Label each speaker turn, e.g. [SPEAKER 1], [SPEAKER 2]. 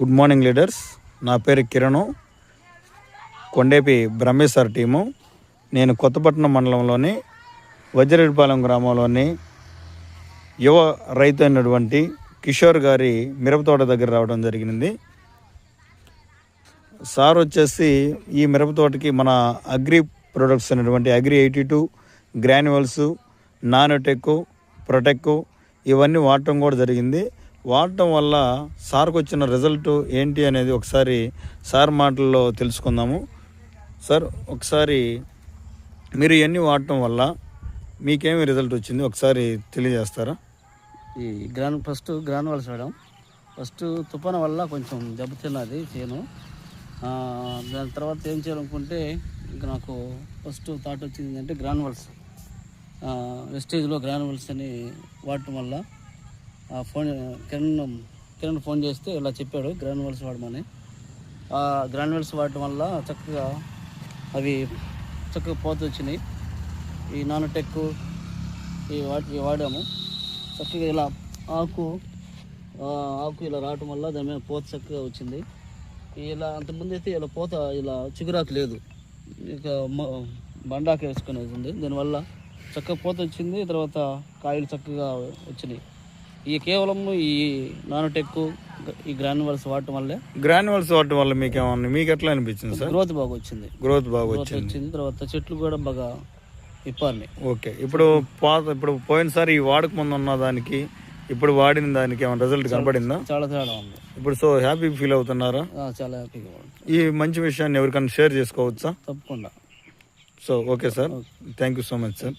[SPEAKER 1] Good morning leaders నా పేరు Kiran. Kondepi Brahmeshwar team. నేను కొత్తపట్నం మండలంలోని వజ్రపాలెం గ్రామంలోని యువ రైతు అయినటువంటి కిషోర్ గారి మిరపతోట దగ్గర రావడం జరిగింది సార్ వచ్చేసి ఈ మిరపతోటకి మన అగ్రి ప్రొడక్ట్స్ అనేటువంటి agri eighty two granules nanotech protek ఇవన్నీ వాడటం కూడా జరిగింది. వాడటం వల్ల సార్కు వచ్చిన రిజల్ట్ ఏంటి అనేది ఒకసారి సార్ మాటల్లో తెలుసుకుందాము. సార్ ఒకసారి మీరు ఇవన్నీ వాడటం వల్ల మీకేమి రిజల్ట్ వచ్చింది? ఒకసారి తెలియజేస్తారా?
[SPEAKER 2] ఈ గ్రాన్ ఫస్ట్ గ్రానువల్స్ వేయడం ఫస్ట్ తుఫాను వల్ల కొంచెం దెబ్బతిన్నది చేను. దాని తర్వాత ఏం చేయాలనుకుంటే ఇంకా నాకు ఫస్ట్ థాట్ వచ్చింది అంటే గ్రానువల్స్. వెస్టేజ్లో గ్రానువల్స్ అని వాడటం వల్ల ఫోన్ కిరణ్ కిరణ్ ఫోన్ చేస్తే ఇలా చెప్పాడు గ్రానువల్స్ వాడమని. ఆ గ్రానువల్స్ వాడటం వల్ల చక్కగా అవి చక్కగా పోత వచ్చినాయి. ఈ నానోటెక్ ఈ వాటికి వాడాము. చక్కగా ఇలా ఆకు ఆకు ఇలా రావటం వల్ల దాని మీద పోత చక్కగా వచ్చింది. ఇలా అంతకుముందు అయితే ఇలా పోత ఇలా చిగురాకు లేదు. ఇక బండాకు వేసుకునేది ఉంది. దానివల్ల చక్కగా పోత వచ్చింది. తర్వాత కాయలు చక్కగా వచ్చినాయి. ఈ కేవలం ఈ నానోటెక్ ఈ గ్రాన్యువల్స్ వాడటం వల్లే
[SPEAKER 1] గ్రాన్యువల్స్ వాడటం వల్ల మీకు ఏమన్నా మీకు ఎట్లా అనిపించింది సార్?
[SPEAKER 2] గ్రోత్ బాగా వచ్చింది
[SPEAKER 1] గ్రోత్ బాగా వచ్చింది
[SPEAKER 2] తర్వాత చెట్లు కూడా బాగా ఇప్పారినాయి
[SPEAKER 1] ఓకే. ఇప్పుడు పాత ఇప్పుడు పోయినసారి ఈ వాడక ముందు ఉన్న దానికి ఇప్పుడు వాడిన దానికి ఏమైనా రిజల్ట్ కనపడిందా?
[SPEAKER 2] చాలా తేడా ఉంది.
[SPEAKER 1] ఇప్పుడు సో హ్యాపీ ఫీల్ అవుతున్నారా?
[SPEAKER 2] చాలా హ్యాపీగా ఉంది.
[SPEAKER 1] ఈ మంచి విషయాన్ని ఎవరికైనా షేర్ చేసుకోవచ్చా?
[SPEAKER 2] తప్పకుండా.
[SPEAKER 1] So okay sir. Thank you so much sir.